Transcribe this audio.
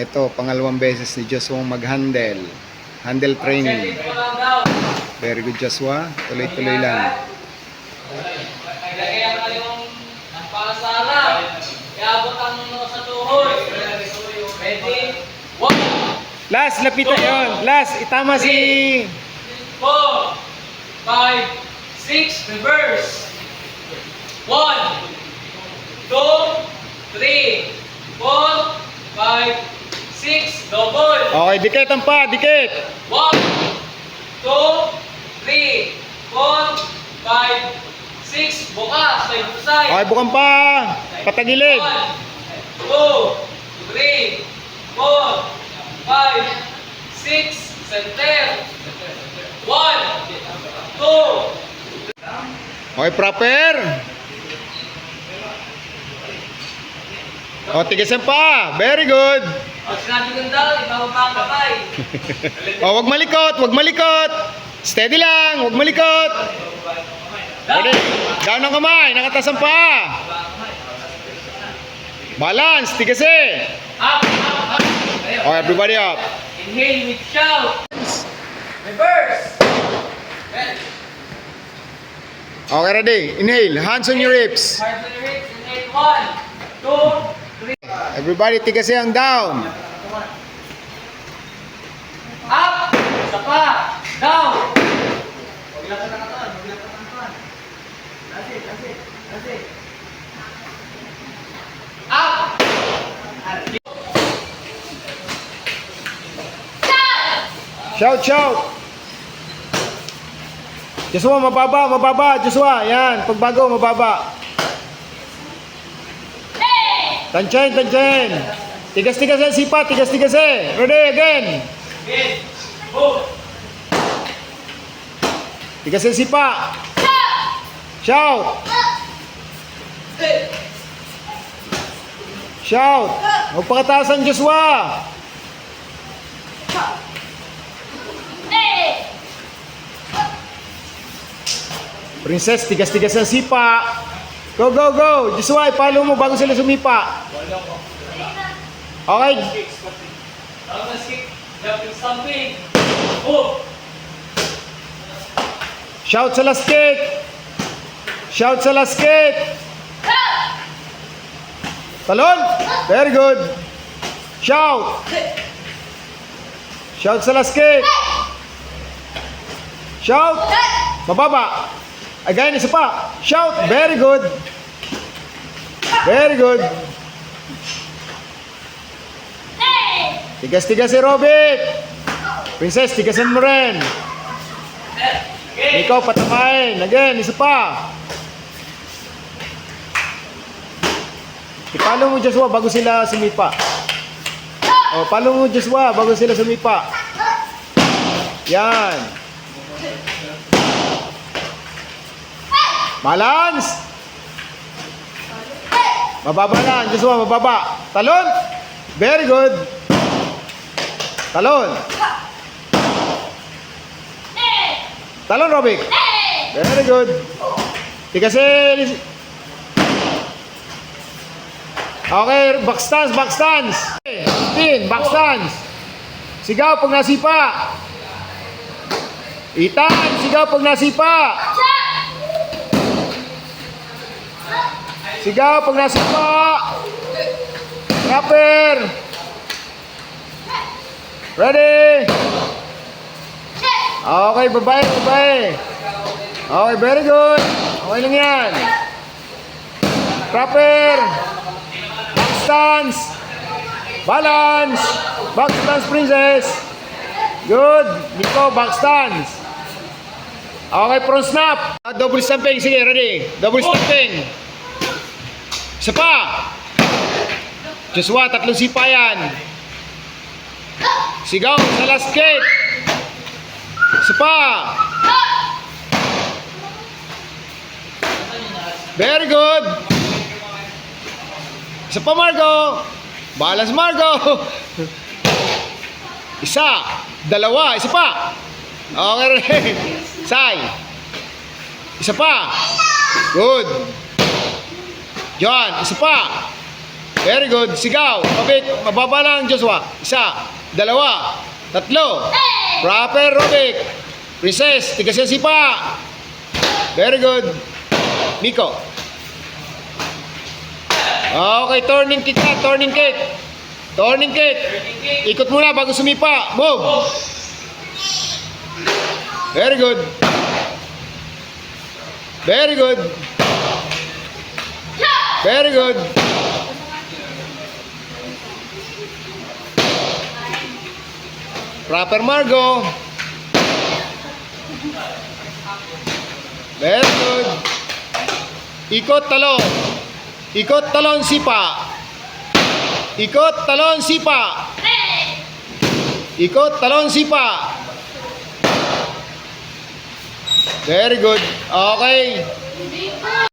Ito, pangalawang beses ni Joshua mag-handle. Handle training. Very good Joshua. Tuloy-tuloy lang. Kaya ka yung napakasara. Iabot ang noo sa tuhod. Ready? One, Last, lapitan yon. Last, itama si... four, five, six, reverse. One, two, three, four, five, six, double. Okay, dikit ang pa, dikit. One, two, three, four, five, six, bukas, side to side. Okay, bukan pa. Patagilid. One, two, three, four, five, six, center. One, two, Okay, proper. O, tigasan pa. Very good. Pag sinabi kong daw, pa ang kamay. O, wag malikot, wag malikot. Steady lang, wag malikot. Ready? Down ang kamay, nakataas ang paa. Balance, tigasi. Up, up. Okay, everybody up. Inhale with shout. Reverse. Okay, ready. Inhale, hands on your hips. Hard to the hips. Inhale. One, two, three. Everybody, tigasi ang down. Shout, shout. Joshua, mababa, mababa. Joshua, yan. Pagbago, mababa. Tansyain, tansyain. Tigas-tigas ang sipa, tigas-tigas eh. Ready, again. Tigas ang sipa. Shout. Shout. Magpakataasan, Joshua. Princess, tigas-tigas ang sipa. Go, go, go. Joshua, ipalo mo bago sila sumipa. Okay. Shout sa last kick. Shout sa last kick. Talon. Very good. Shout. Shout sa last kick. Shout. Mababa. Again, isa pa. Shout. Very good. Very good. Tigas-tigas si Robert. Princess, tigasan mo rin. Ikaw patamain. Again, isa pa. Ipalo mo Joshua bago sila sumipa. O, palo mo Joshua bago sila sumipa. Yan. Balance. Mababa lang, Joshua, mababa. Talon. Very good. Talon. Talon, Robic. Very good. Tigasin. Okay, back stance, back stance. 15, back stance. Sigaw pag nasipa. Itan, sigaw pag nasipa. Sigaw pag nasipa. Rapper. Ready? Okay, babae, babae. Okay, very good. Okay lang yan. Proper. Back stance. Balance. Back stance, princess. Good. Nico, back stance. Okay, front snap. Ah, double stamping. Sige, ready. Double stamping. Isa pa. Joshua, tatlong sipa yan. Sigaw sa last kick. Isa pa. Very good. Isa pa, Margo. Balas, Margo. Isa. Dalawa. Isa pa. Okay rin. Sai. Isa pa. Good. John, isa pa. Very good. Sigaw. Robik. Mababa lang, Joshua. Isa. Dalawa. Tatlo. Proper, Robik. Princess. Tigas yung sipa. Very good. Miko. Okay, turning kick na. Turning kick. Turning kick. Ikot muna bago sumipa. Move. Very good. Very good. Very good. Proper Margo. Very good. Ikot talon. Ikot talon sipa. Ikot talon sipa. Ikot talon sipa. Very good. Okay.